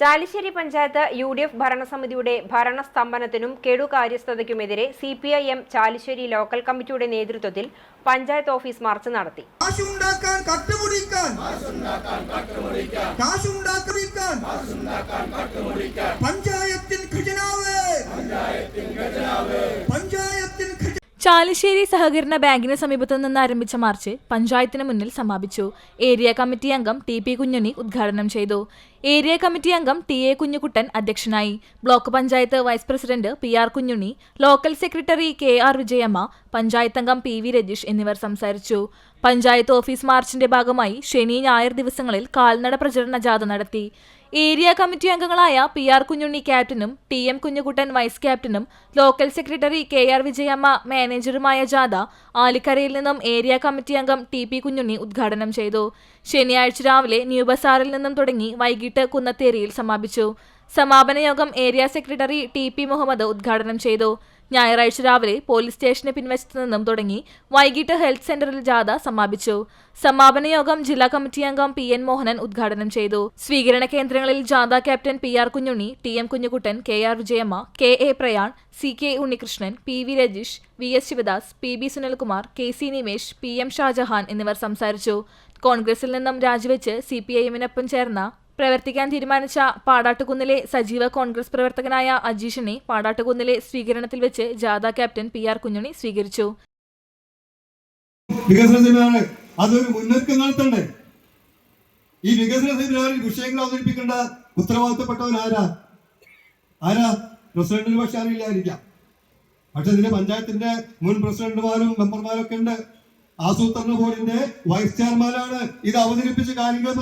Chalissery panchayat U D F ഭരണസമിതിയുടെ ഭരണസ്തംഭനത്തിനും കെടുകാര്യസ്ഥതയ്ക്കുമെതിരെ C P I M Chalissery local committee നേതൃത്വത്തിൽ panchayat office March നടത്തി. ചാലിശ്ശേരി സഹകരണ ബാങ്കിന് സമീപത്തു നിന്ന് ആരംഭിച്ച മാർച്ച് പഞ്ചായത്തിന് മുന്നിൽ സമാപിച്ചു. ഏരിയ കമ്മിറ്റി അംഗം ടി പി കുഞ്ഞുണ്ണി ഉദ്ഘാടനം ചെയ്തു. ഏരിയ കമ്മിറ്റി അംഗം ടി എ കുഞ്ഞുകുട്ടൻ അധ്യക്ഷനായി. Block panchayat vice president P R Kunhunni local secretary K R Vijayamma panchayat അംഗം പി വി രജീഷ് എന്നിവർ സംസാരിച്ചു. പഞ്ചായത്ത് ഓഫീസ് മാർച്ചിന്റെ ഭാഗമായി ശനി ഞായർ ദിവസങ്ങളിൽ കാൽനട പ്രചരണ ജാഥ നടത്തി. ഏരിയ കമ്മിറ്റി അംഗങ്ങളായ പി ആർ കുഞ്ഞുണ്ണി ക്യാപ്റ്റനും ടി എം കുഞ്ഞുകുട്ടൻ വൈസ് ക്യാപ്റ്റനും local secretary K R Vijayamma മാനേജറുമായ ജാഥ ആലിക്കരയിൽ നിന്നും ഏരിയ കമ്മിറ്റി അംഗം ടി പി കുഞ്ഞുണ്ണി ഉദ്ഘാടനം ചെയ്തു. ശനിയാഴ്ച രാവിലെ ന്യൂ ബസാറിൽ നിന്നും തുടങ്ങി വൈകിട്ട് കുന്നത്തേരിയിൽ സമാപിച്ചു. സമാപന യോഗം area secretary T P Muhammad ഉദ്ഘാടനം ചെയ്തു. ഞായറാഴ്ച രാവിലെ പോലീസ് സ്റ്റേഷന് പിൻവശത്ത് നിന്നും തുടങ്ങി വൈകിട്ട് ഹെൽത്ത് സെന്ററിൽ ജാഥ സമാപിച്ചു. സമാപന യോഗം ജില്ലാ കമ്മിറ്റി അംഗം പി എൻ മോഹനൻ ഉദ്ഘാടനം ചെയ്തു. സ്വീകരണ കേന്ദ്രങ്ങളിൽ ജാഥ captain P R Kunhunni T M Kunhukuttan K R Vijayamma K A Prayan C K Unnikrishnan P V Rajeesh V S Sivadas P B Sunilkumar K C Nimesh P M Shajahan എന്നിവർ സംസാരിച്ചു. കോൺഗ്രസിൽ നിന്നും രാജിവെച്ച് C P I എമ്മിനൊപ്പം ചേർന്ന പ്രവർത്തിക്കാൻ തീരുമാനിച്ച പാടാട്ടുകുന്നിലെ സജീവ കോൺഗ്രസ് പ്രവർത്തകനായ അജീഷിനെ പാടാട്ടുകുന്നിലെ സ്വീകരണത്തിൽ വെച്ച് ജാഥ ക്യാപ്റ്റൻ പി ആർ കുഞ്ഞുണി സ്വീകരിച്ചു. വികസന സെമിനാറ് അതൊരു മുന്നൊരുക്കം നടത്തണ്ടേ? ഈ വികസന സെമിനാറിൽ വിഷയങ്ങൾ അവതരിപ്പിക്കേണ്ട ഉത്തരവാദിത്തപ്പെട്ടവൻ ആരാ? ആരാ? പ്രസിഡന്റിന് പക്ഷെ അറിയില്ലായിരിക്കാം. പക്ഷെ ഇതിന്റെ പഞ്ചായത്തിന്റെ മുൻ പ്രസിഡന്റുമാരും മെമ്പർമാരൊക്കെ ഉണ്ട്. ആസൂത്രണ ബോർഡിന്റെ വൈസ് ചെയർമാനാണ് ഇത് അവതരിപ്പിച്ച കാര്യങ്ങൾ